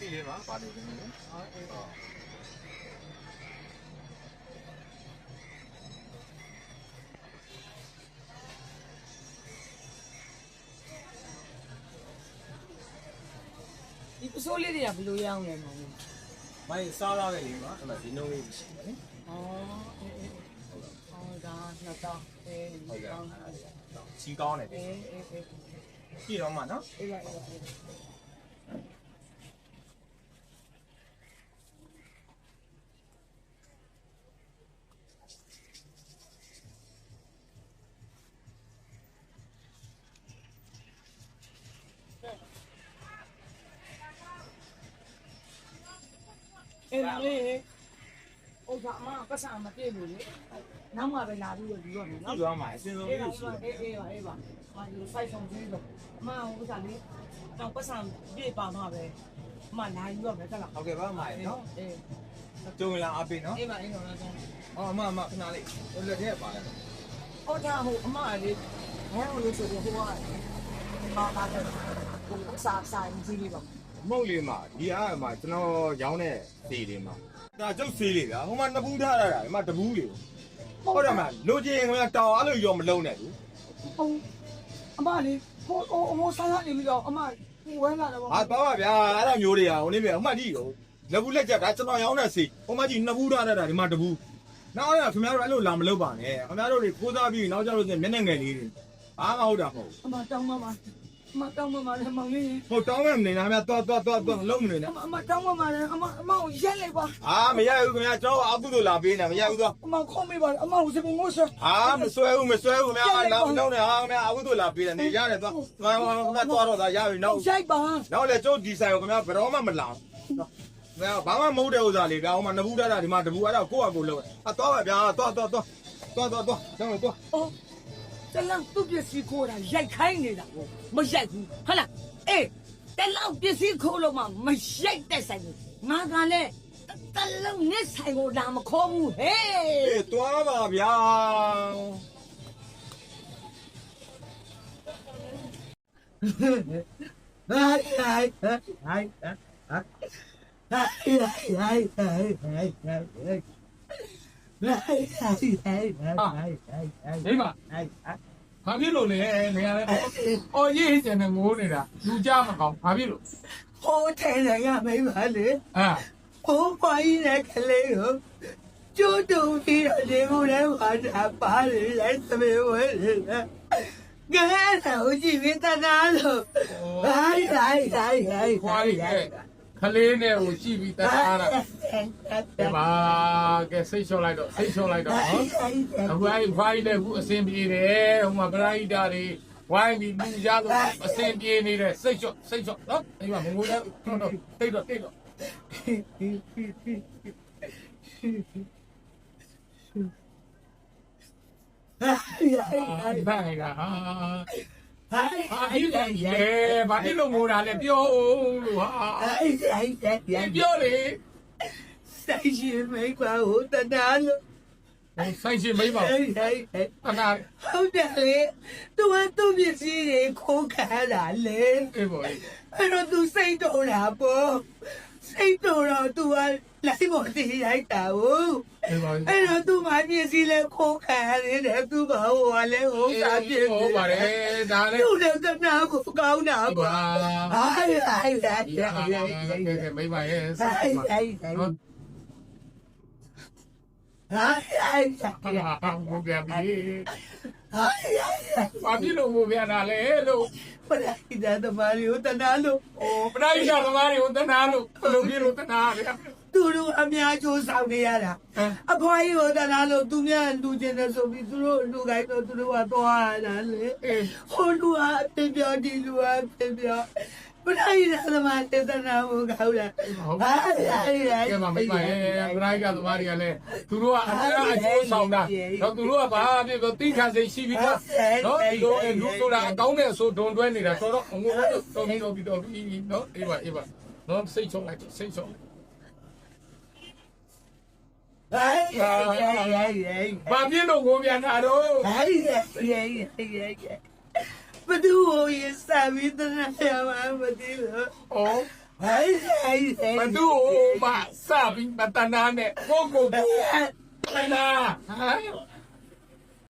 စီလေးပါပါနေတယ်နော်ဟုတ်ဒီပစိုးလေးတွေကဘယ်လိုရအောင်လဲမောင်။မိုင်းစားရတဲ့လေမှာအဲ့ဒါဒီနှုံးလေးရှိတယ်။အော်အေးအေးဟုတ်ကဲ့နှစ်တော့အေးဟုတ်ကဲ့ချီကောင်းတယ်ဒီ။အေးအေးပြီးတော့မှနော်။အေးပါအေးပါ င်းလေးဥစ္စာအမပတ်စံမပြည့်ဘူးလေနောက်မှပဲလာပြီးတော့ဒီတော့နော်ဒီတော့မှအစင်းဆုံးလေးရှိတယ်အေးပါအေးပါဟာဒီဖိုက်ဆောင်ကြီးတော့အမဥစ္စာလေးတော့ပတ်စံပြည့်ပါမှပဲအမလာယူရမယ်တက်လာဟုတ်ကဲ့ပါအမရေနော်အေးကျုံလာအပိနော်အေးပါအေးတော့တော့အော်အမအမခဏလေးလက်ထဲပါလိုက်အော်ဒါဟိုအမလေးဘာလို့လို့ဆိုတော့ဟိုကဘာသာတယ်ဟိုစာစာကြီးလေးပါ မဟုတ်လေမဒီအားမှာကျွန်တော်ရောင်းတဲ့စီတွေမှာဒါကျုပ်စီလေဗျာဟိုမှာနှစ်ဘူးထားရတာဒီမှာတဘူးလေဟုတ်တယ်မလိုချင်ကတောင်အဲ့လိုရောမလုံးနဲ့ဘူးဟုတ်အမလေးဟိုအမဆန်းဆန်းနေပြီးတော့အမပူဝဲလာတယ်ဗောဟာပါပါဗျာအဲ့ဒါမျိုးတွေဟာဟိုနေ့ပြန်ဟိုမှာကြည့်ရောလက်ဘူးလက်ချက်ဒါကျွန်တော်ရောင်းတဲ့စီဟိုမှာကြည့်နှစ်ဘူးထားရတာဒီမှာတဘူးနောက်အဲ့ဒါခင်ဗျားတို့အဲ့လိုလာမလုပ်ပါနဲ့ခင်ဗျားတို့တွေခိုးစားပြီးနောက်ကျလို့မျက်နှာငယ်လေးတွေဘာမှဟုတ်တာမဟုတ်အမတောင်းပါပါ မတောင်းမမလည်းမောင်လေးဟိုတောင်းမနေနဲ့ဗျာသွားသွားသွားသွားလုံးမနေနဲ့အမတောင်းမမလည်းအမအမကိုရက်လိုက်ပါအာမရဘူးခင်ဗျာကျွန်တော်အကုသို့လာပေးနေမရဘူးသွားအမခုံးမိပါအမကိုစပုံငိုးဆွဲအာမဆွဲဘူးမဆွဲဘူးခင်ဗျာနောက်နောက်နေဟာခင်ဗျာအကုသို့လာပေးတယ်နေရတယ်သွားသွားသွားသွားတော့သာရပြီနောက်ရိုက်ပါနောက်လေကျုပ်ဒီဆိုင်ကိုခင်ဗျာဘယ်တော့မှမလောင်ဗျာဘာမှမဟုတ်တဲ့ဥစ္စာလေးဗျာဟိုမှာနဘူးတတာဒီမှာတဘူးအဲ့ဒါကိုယ့်အကူလုံးအသွားပါဗျာသွားသွားသွားသွားသွားသွားကျွန်တော်သွား တလောက်သူ့ပစ္စည်းခိုးတာရိုက်ခိုင်းနေတာကိုမရိုက်ဘူးဟုတ်လားအေးတလောက်ပစ္စည်းခိုးလို့မှမရိုက်တဲ့ဆိုင်ကိုငါကလည်းတလုံးနဲ့ဆိုင်ကိုဒါမခေါ်ဘူးဟေးအေးသွားပါဗျာဟိုင်ဟိုင်ဟိုင်ဟိုင်ဟိုင်ဟိုင်ဟိုင်ဟိုင် မိမဘာဖြစ်လို့လဲနေရလဲအော်ရေးကျန်နေငိုးနေတာလူကြမကောင်းဘာဖြစ်လို့ဟိုထဲရမိမလေအာဟိုပွားကြီးနဲ့ကလေးကိုကျိုးတုံပြီးတော့ဒီကိုလည်းပါတာပါလေလိုက်သမေဝဲလေကဲတော့ကြည့်ပြီးတနာလို့ဟိုင်းဟိုင်းဟိုင်းဟိုင်း ခွားရီကခလေးနဲ့ကိုကြည့်ပြီးတအားတာဒီပါကဲစိတ်လျှော့လိုက်တော့စိတ်လျှော့လိုက်တော့နော်အခုအဲ့ခွားရီလည်းအခုအစင်ပြေတယ်ဟိုမှာပရိဒါတွေဝိုင်းပြီးလူကြလို့အစင်ပြေနေတယ်စိတ်လျှော့စိတ်လျှော့နော်ဒီမှာမငိုရတော့တော့တိတ်တော့တိတ်တော့ဟိုင်းဟိုင်းဟိုင်းဘာဘာက ဟာဟိုင်းဘာဖြစ်လဲဘာဖြစ်လို့ငိုတာလဲပြောအောင်လို့ဟာဟိုင်းဟိုင်းဟိုင်းပြောလေဆိုင်ရှင်မိကွာဟိုတနာလို့ဆိုင်ရှင်မိပါဟိုင်းဟိုင်းအနာဟုတ်တယ်လေသူကသူ့ပစ္စည်းတွေခိုးခံတာလေအေးပေါ်အေးအဲ့တော့သူစိတ်တော်တာပေါ့စိတ်တော်တော့သူကလိုက်ပေါ်တည်ရိုက်တာဟုတ် အေးပေါ်အဲ့တော့သူမပစ္စည်းလဲခိုးခံရတယ်သူကဟိုကလည်းဟိုစာပြည့်ဟုတ်ပါတယ်ဒါလည်းသူလည်းတနာကိုကောင်းတာပါပေါ့ဟိုင်းဟိုင်းဟိုင်းဟိုင်းကဲဟိုင်းဟိုင်းကဲမိပါရဲ့ဟိုင်းဟိုင်းဟိုင်းဟိုင်းဟိုင်းဟာဘုရားပြီဟိုင်းဘာဖြစ်လို့ဘုရားနာလဲလို့ပရိသတ်သမားတွေကိုတနာလို့ဩပရိယသမားတွေကိုတနာလို့ဘယ်လိုဖြစ်လို့တနာလဲ သူတို့အများကျိုးဆောင်နေရတာအဖွားကြီးကိုတနာလို့သူများလူကျင်တယ်ဆိုပြီးသူတို့လူကိုင်းတော့သူတို့ကသွားရတာလေအေးဟိုလူဟာပြပြဒီလူဟာပြပြပရိသတ်သမားတေသနာကိုကောက်တာဟုတ်ဟာဟာဟာကဲမမိပါရဲ့ပရိယသမားတွေကလည်းသူတို့ကအများအကျိုးဆောင်တာတော့သူတို့ကဘာဖြစ်လို့တိခါစိတ်ရှိပြီးတော့နော်ဒီလိုလူဆိုတာအကောင်းနဲ့ဆိုဒုံတွဲနေတာဆိုတော့ငိုတော့တော်ပြီးတော့ပြီးတော့ပြီးနော်အေးပါအေးပါနော်စိတ်ချုံလိုက်စိတ်ချုံဟာဟာဟာဟာ ဘာဖြစ်လို့ငိုပြန်တာတော့ဟာဟာဘဒူကိုရစာပြီးတနာရမှာမသိဘူးဩဟဲ့ဟဲ့ဟဲ့ဘသူ့မှစပြီးမတနာနဲ့ကိုကိုကိုလိုက်လာဟမ်